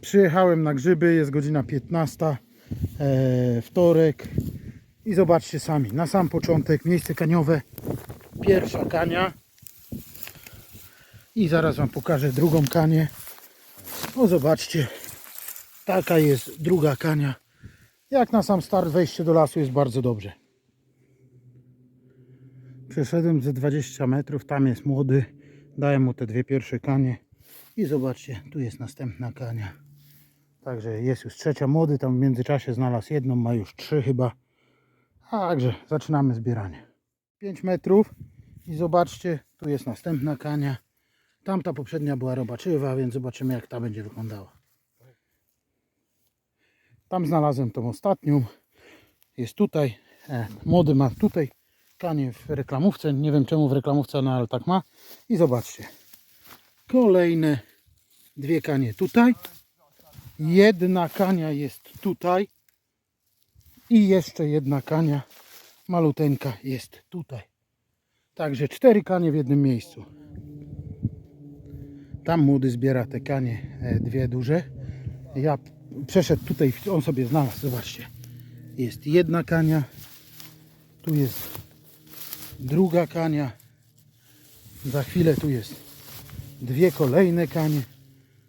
Przyjechałem na grzyby, jest godzina 15, e, wtorek i zobaczcie sami, na sam początek miejsce kaniowe, pierwsza kania i zaraz Wam pokażę drugą kanię. O zobaczcie, taka jest druga kania. Jak na sam start wejście do lasu jest bardzo dobrze. Przeszedłem ze 20 metrów, tam jest młody, dałem mu te dwie pierwsze kanie i zobaczcie, tu jest następna kania. Także jest już trzecia młody, tam w międzyczasie znalazł jedną, ma już trzy chyba. Także zaczynamy zbieranie. 5 metrów i zobaczcie, tu jest następna kania. Tamta poprzednia była robaczywa, więc zobaczymy jak ta będzie wyglądała. Tam znalazłem tą ostatnią. Jest tutaj. E, młody ma tutaj kanie w reklamówce. Nie wiem czemu w reklamówce, no ale tak ma. I zobaczcie. Kolejne dwie kanie tutaj. Jedna kania jest tutaj. I jeszcze jedna kania maluteńka jest tutaj. Także cztery kanie w jednym miejscu. Tam młody zbiera te kanie, e, dwie duże. Ja przeszedł tutaj, on sobie znalazł, zobaczcie. Jest jedna kania, tu jest druga kania. Za chwilę tu jest dwie kolejne kanie,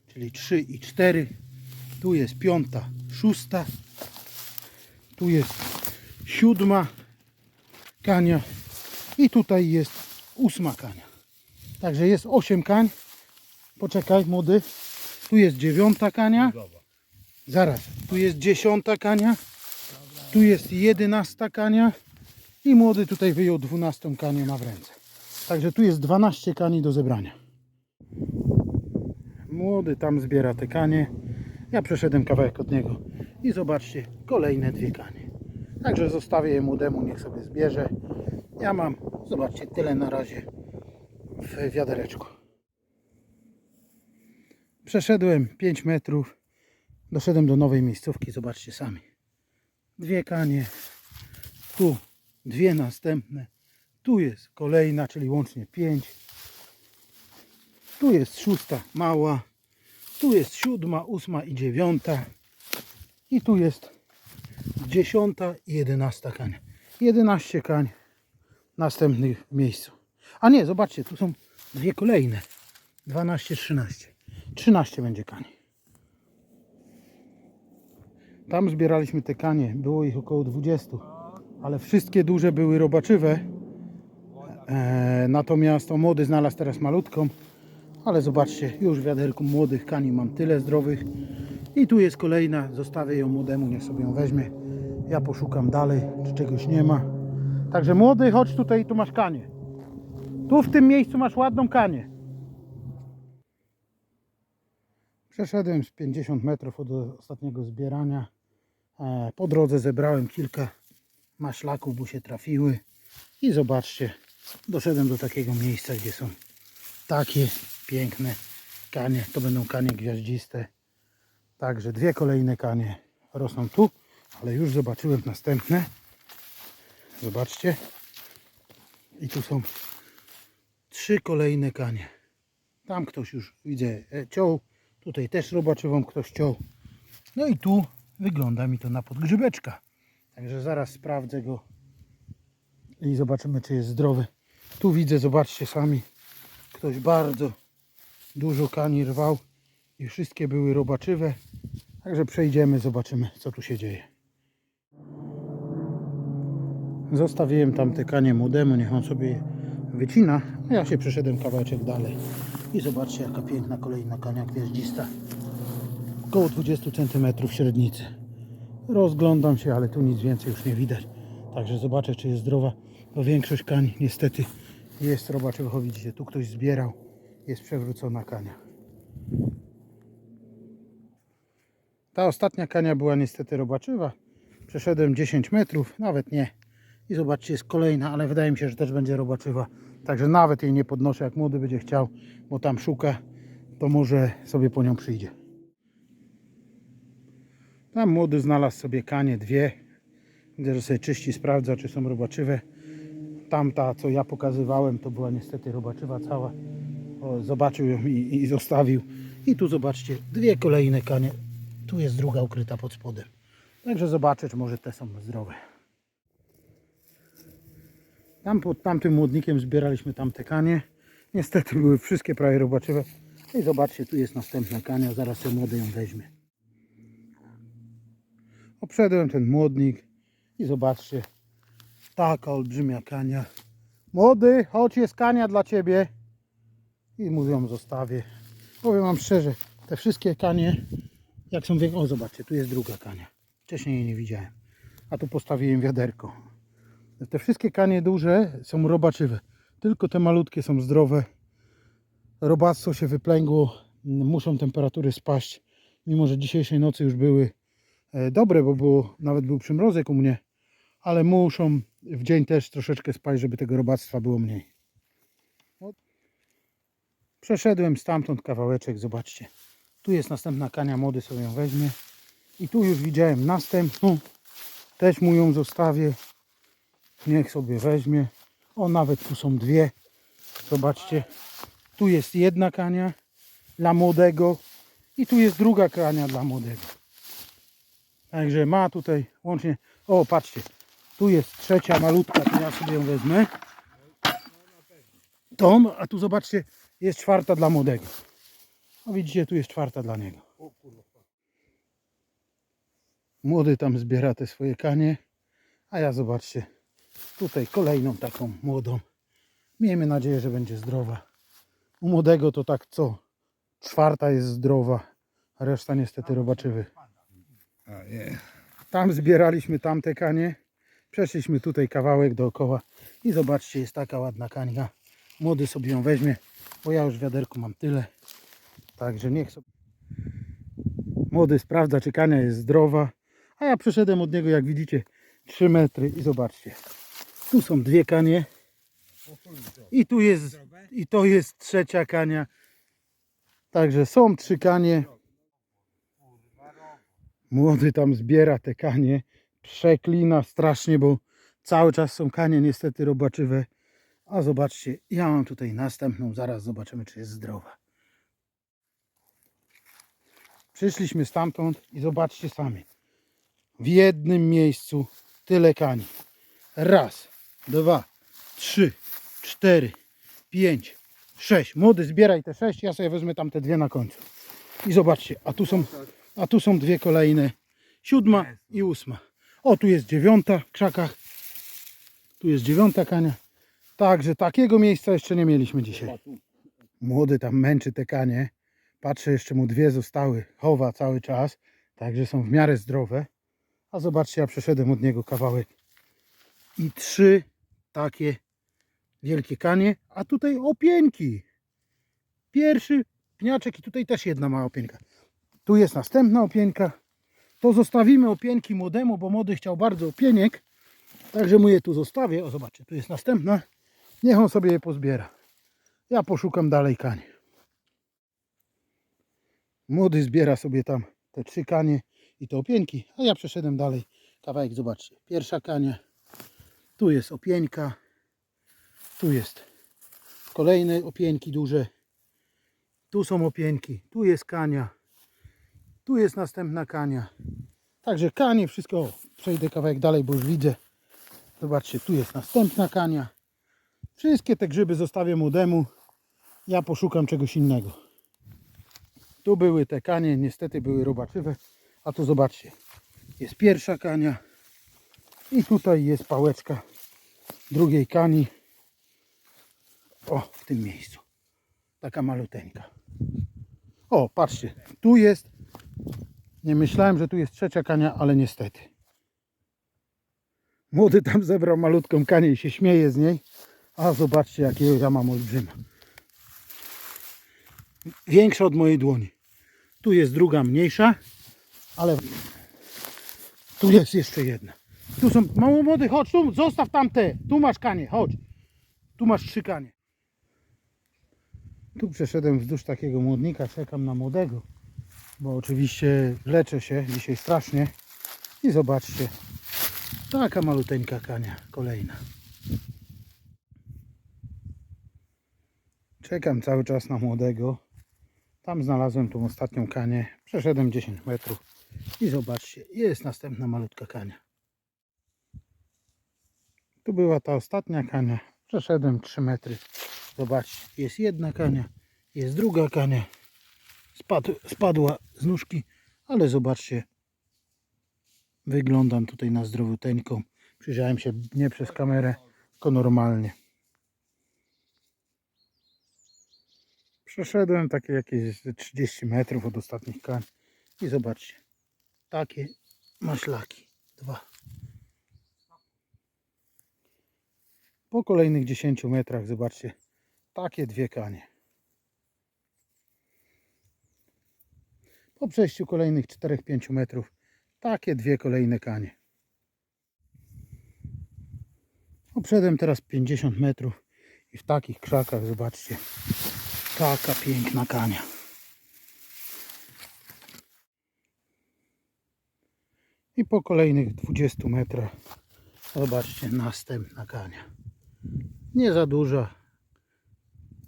czyli trzy i cztery. Tu jest piąta, szósta. Tu jest siódma kania i tutaj jest ósma kania. Także jest osiem kań. Poczekaj, młody. Tu jest dziewiąta kania. Zaraz. Tu jest dziesiąta kania. Tu jest jedenasta kania. I młody tutaj wyjął dwunastą kanię ma w ręce. Także tu jest 12 kani do zebrania. Młody tam zbiera te kanie. Ja przeszedłem kawałek od niego. I zobaczcie, kolejne dwie kanie. Także zostawię je młodemu, niech sobie zbierze. Ja mam, zobaczcie, tyle na razie w wiadereczku. Przeszedłem 5 metrów. Doszedłem do nowej miejscówki. Zobaczcie sami. Dwie kanie. Tu dwie następne. Tu jest kolejna, czyli łącznie 5. Tu jest szósta mała. Tu jest siódma, ósma i dziewiąta. I tu jest dziesiąta i jedenasta kań. 11 kań następnych w miejscu. A nie, zobaczcie, tu są dwie kolejne. 12, 13. 13 będzie kani. Tam zbieraliśmy te kanie, było ich około 20, ale wszystkie duże były robaczywe. E, natomiast o młody znalazł teraz malutką, ale zobaczcie, już w wiaderku młodych kani mam tyle zdrowych. I tu jest kolejna, zostawię ją młodemu, niech sobie ją weźmie. Ja poszukam dalej, czy czegoś nie ma. Także młody, chodź tutaj, tu masz kanie. Tu w tym miejscu masz ładną kanię. Przeszedłem z 50 metrów od ostatniego zbierania. E, Po drodze zebrałem kilka maślaków, bo się trafiły. I zobaczcie, doszedłem do takiego miejsca, gdzie są takie piękne kanie. To będą kanie gwiaździste. Także dwie kolejne kanie rosną tu, ale już zobaczyłem następne. Zobaczcie. I tu są trzy kolejne kanie. Tam ktoś już widzę e, ciął. Tutaj też robaczywą ktoś ciął. No i tu wygląda mi to na podgrzybeczka. Także zaraz sprawdzę go i zobaczymy czy jest zdrowy. Tu widzę, zobaczcie sami, ktoś bardzo dużo kani rwał i wszystkie były robaczywe. Także przejdziemy, zobaczymy co tu się dzieje. Zostawiłem tam te kanie młodemu, niech on sobie je wycina. A ja się przeszedłem kawałeczek dalej. I zobaczcie jaka piękna kolejna kania gwiaździsta. Około 20 cm średnicy. Rozglądam się, ale tu nic więcej już nie widać. Także zobaczę czy jest zdrowa. Bo większość kań niestety jest robaczego. Widzicie, tu ktoś zbierał. Jest przewrócona kania. Ta ostatnia kania była niestety robaczywa. Przeszedłem 10 metrów, nawet nie. I zobaczcie, jest kolejna, ale wydaje mi się, że też będzie robaczywa. Także nawet jej nie podnoszę, jak młody będzie chciał, bo tam szuka, to może sobie po nią przyjdzie. Tam młody znalazł sobie kanie, dwie. Widzę, że sobie czyści, sprawdza, czy są robaczywe. Tamta, co ja pokazywałem, to była niestety robaczywa cała. Zobaczył ją i, i zostawił. I tu zobaczcie, dwie kolejne kanie. Tu jest druga ukryta pod spodem. Także zobaczę, czy może te są zdrowe. Tam pod tamtym młodnikiem zbieraliśmy tamte kanie. Niestety były wszystkie prawie robaczywe. I zobaczcie, tu jest następna kania. Zaraz ten młody ją weźmie. Obszedłem ten młodnik i zobaczcie, taka olbrzymia kania. Młody, chodź, jest kania dla ciebie. I mówią, zostawię. Powiem wam szczerze, te wszystkie kanie, jak są wiek... O, zobaczcie, tu jest druga kania. Wcześniej jej nie widziałem. A tu postawiłem wiaderko. Te wszystkie kanie duże są robaczywe. Tylko te malutkie są zdrowe. Robactwo się wyplęgło. Muszą temperatury spaść. Mimo, że dzisiejszej nocy już były e, dobre, bo było, nawet był przymrozek u mnie. Ale muszą w dzień też troszeczkę spaść, żeby tego robactwa było mniej. Przeszedłem stamtąd kawałeczek, zobaczcie. Tu jest następna kania, młody sobie ją weźmie. I tu już widziałem następną. Też mu ją zostawię. Niech sobie weźmie. O, nawet tu są dwie. Zobaczcie. Tu jest jedna kania dla młodego. I tu jest druga kania dla młodego. Także ma tutaj łącznie... O, patrzcie. Tu jest trzecia malutka, to ja sobie ją wezmę. Tą, a tu zobaczcie, jest czwarta dla młodego. No widzicie, tu jest czwarta dla niego. Młody tam zbiera te swoje kanie, a ja zobaczcie, tutaj kolejną taką młodą. Miejmy nadzieję, że będzie zdrowa. U młodego to tak co? Czwarta jest zdrowa, a reszta niestety robaczywy. Tam zbieraliśmy tamte kanie. Przeszliśmy tutaj kawałek dookoła i zobaczcie, jest taka ładna kania. Młody sobie ją weźmie, bo ja już w wiaderku mam tyle. Także niech sobie. Młody sprawdza, czy kania jest zdrowa. A ja przeszedłem od niego, jak widzicie, 3 metry i zobaczcie. Tu są dwie kanie i tu jest, i to jest trzecia kania. Także są trzy kanie. Młody tam zbiera te kanie, przeklina strasznie, bo cały czas są kanie niestety robaczywe. A zobaczcie, ja mam tutaj następną, zaraz zobaczymy czy jest zdrowa. Przyszliśmy stamtąd i zobaczcie sami. W jednym miejscu tyle kani. Raz, dwa, trzy, cztery, pięć, sześć. Młody zbieraj te sześć, ja sobie wezmę tam te dwie na końcu. I zobaczcie, a tu są a tu są dwie kolejne. Siódma i ósma. O, tu jest dziewiąta w krzakach. Tu jest dziewiąta kania. Także takiego miejsca jeszcze nie mieliśmy dzisiaj. Młody tam męczy te kanie. Patrzę, jeszcze mu dwie zostały. Chowa cały czas. Także są w miarę zdrowe. A zobaczcie, ja przeszedłem od niego kawałek. I trzy takie wielkie kanie. A tutaj opieńki. Pierwszy pniaczek i tutaj też jedna mała opieńka. Tu jest następna opieńka. To zostawimy opieńki młodemu, bo młody chciał bardzo opieniek. Także mu je tu zostawię. O, zobaczcie, tu jest następna. Niech on sobie je pozbiera. Ja poszukam dalej kanie. Młody zbiera sobie tam te trzy kanie i te opieńki, a ja przeszedłem dalej. Kawałek, zobaczcie. Pierwsza kania. Tu jest opieńka. Tu jest kolejne opieńki duże. Tu są opieńki. Tu jest kania. Tu jest następna kania. Także kanie, wszystko. Przejdę kawałek dalej, bo już widzę. Zobaczcie, tu jest następna kania. Wszystkie te grzyby zostawię młodemu. Ja poszukam czegoś innego. Tu były te kanie, niestety były robaczywe. A tu zobaczcie, jest pierwsza kania. I tutaj jest pałeczka drugiej kani. O, w tym miejscu. Taka maluteńka. O, patrzcie, tu jest nie myślałem, że tu jest trzecia kania, ale niestety. Młody tam zebrał malutką kanię i się śmieje z niej. A zobaczcie, jakiego ja mam olbrzyma. Większa od mojej dłoni. Tu jest druga mniejsza, ale tu jest jeszcze jedna. Tu są, mało młody, chodź tu, zostaw tamte. Tu masz kanie, chodź. Tu masz trzy kanie. Tu przeszedłem wzdłuż takiego młodnika, czekam na młodego bo oczywiście leczę się dzisiaj strasznie i zobaczcie taka maluteńka kania kolejna Czekam cały czas na młodego. Tam znalazłem tą ostatnią kanię. Przeszedłem 10 metrów. I zobaczcie, jest następna malutka kania. Tu była ta ostatnia kania. Przeszedłem 3 metry. Zobaczcie, jest jedna kania, jest druga kania. Spadł, spadła z nóżki, ale zobaczcie, wyglądam tutaj na zdrowiuteńką. Przyjrzałem się nie przez kamerę, tylko normalnie. Przeszedłem takie jakieś ze 30 metrów od ostatnich kań i zobaczcie, takie maślaki, dwa. Po kolejnych 10 metrach zobaczcie, takie dwie kanie. Po przejściu kolejnych 4-5 metrów, takie dwie kolejne kanie. Obszedłem teraz 50 metrów i w takich krzakach, zobaczcie, taka piękna kania. I po kolejnych 20 metrach, zobaczcie, następna kania. Nie za duża,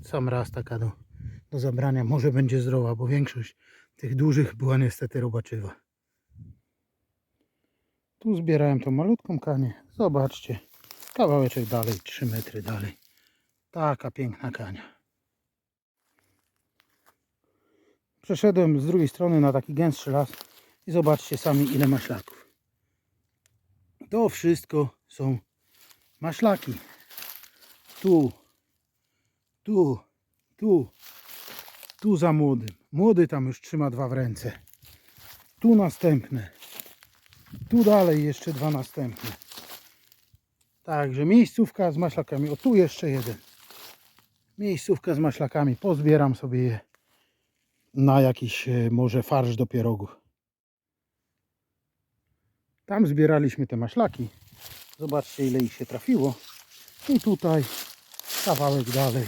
sam raz taka do, do zabrania, może będzie zdrowa, bo większość tych dużych była niestety robaczywa. Tu zbierałem tą malutką kanię. Zobaczcie, kawałeczek dalej, 3 metry dalej. Taka piękna kania. Przeszedłem z drugiej strony na taki gęstszy las i zobaczcie sami ile maślaków. To wszystko są maślaki. Tu, tu, tu, tu za młodym. Młody tam już trzyma dwa w ręce. Tu następne. Tu dalej jeszcze dwa następne. Także miejscówka z maślakami. O tu jeszcze jeden. Miejscówka z maślakami. Pozbieram sobie je na jakiś e, może farsz do pierogów. Tam zbieraliśmy te maślaki. Zobaczcie ile ich się trafiło. I tutaj kawałek dalej.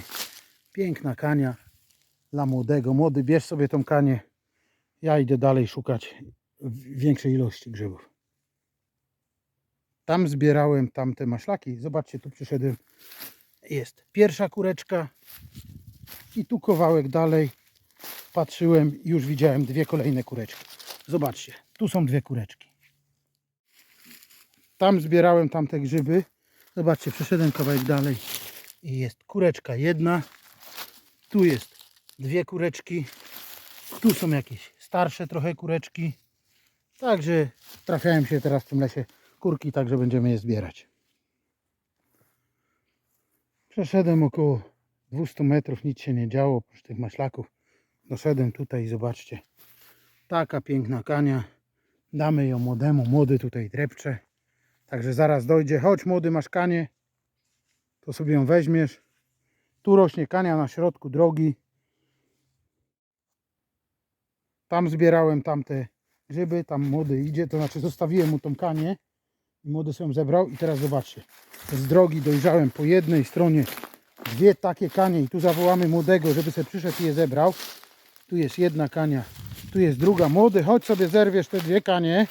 Piękna kania dla młodego. Młody, bierz sobie tą kanię. Ja idę dalej szukać większej ilości grzybów. Tam zbierałem tamte maślaki. Zobaczcie, tu przyszedłem. Jest pierwsza kureczka. I tu kawałek dalej. Patrzyłem i już widziałem dwie kolejne kureczki. Zobaczcie, tu są dwie kureczki. Tam zbierałem tamte grzyby. Zobaczcie, przeszedłem kawałek dalej i jest kureczka jedna. Tu jest dwie kureczki. Tu są jakieś starsze trochę kureczki. Także trafiają się teraz w tym lesie kurki, także będziemy je zbierać. Przeszedłem około 200 metrów, nic się nie działo oprócz tych maślaków. Doszedłem tutaj i zobaczcie. Taka piękna kania. Damy ją młodemu. Młody tutaj drepcze. Także zaraz dojdzie. Chodź młody, masz kanię. To sobie ją weźmiesz. Tu rośnie kania na środku drogi. Tam zbierałem tamte grzyby. Tam młody idzie. To znaczy zostawiłem mu tą kanię. Młody sobie ją zebrał. I teraz zobaczcie. Z drogi dojrzałem po jednej stronie dwie takie kanie. I tu zawołamy młodego, żeby sobie przyszedł i je zebrał. Tu jest jedna kania. Tu jest druga. Młody, chodź sobie zerwiesz te dwie kanie.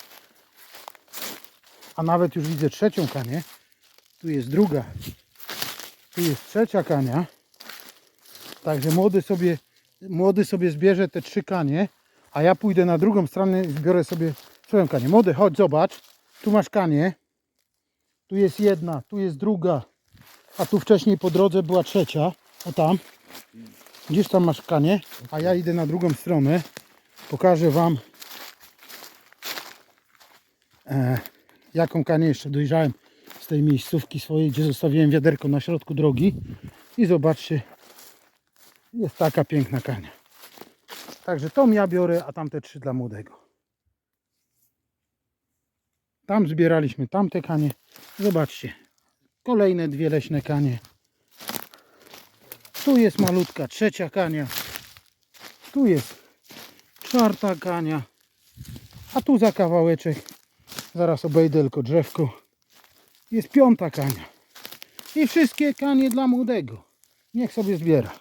A nawet już widzę trzecią kanię. Tu jest druga. Tu jest trzecia kania. Także młody sobie, młody sobie zbierze te trzy kanie, a ja pójdę na drugą stronę i zbiorę sobie swoją kanię. Młody, chodź, zobacz. Tu masz kanię. Tu jest jedna, tu jest druga. A tu wcześniej po drodze była trzecia. O tam. Gdzieś tam masz kanię, a ja idę na drugą stronę. Pokażę Wam e, jaką kanię jeszcze dojrzałem z tej miejscówki swojej, gdzie zostawiłem wiaderko na środku drogi. I zobaczcie, jest taka piękna kania. Także tą ja biorę, a tamte trzy dla młodego. Tam zbieraliśmy tamte kanie. Zobaczcie, kolejne dwie leśne kanie. Tu jest malutka trzecia kania. Tu jest czwarta kania. A tu za kawałeczek, zaraz obejdę tylko drzewko, jest piąta kania. I wszystkie kanie dla młodego. Niech sobie zbiera.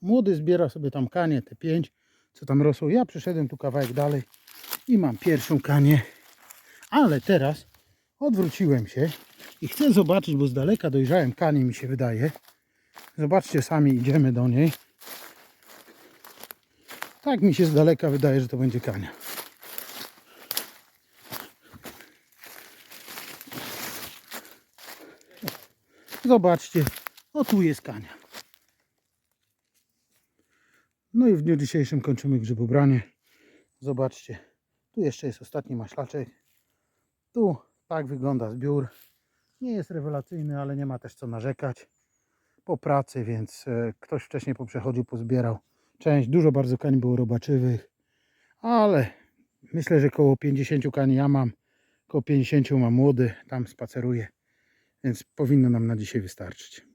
Młody zbiera sobie tam kanie, te pięć, co tam rosło. Ja przyszedłem tu kawałek dalej i mam pierwszą kanię. Ale teraz odwróciłem się i chcę zobaczyć, bo z daleka dojrzałem kanie mi się wydaje. Zobaczcie, sami idziemy do niej. Tak mi się z daleka wydaje, że to będzie kania. Zobaczcie, o tu jest kania. No i w dniu dzisiejszym kończymy grzybobranie. Zobaczcie, tu jeszcze jest ostatni maślaczek. Tu tak wygląda zbiór. Nie jest rewelacyjny, ale nie ma też co narzekać po pracy, więc e, ktoś wcześniej poprzechodził, pozbierał część. Dużo bardzo kań było robaczywych, ale myślę, że koło 50 kani ja mam, koło 50 mam młody, tam spaceruję, więc powinno nam na dzisiaj wystarczyć.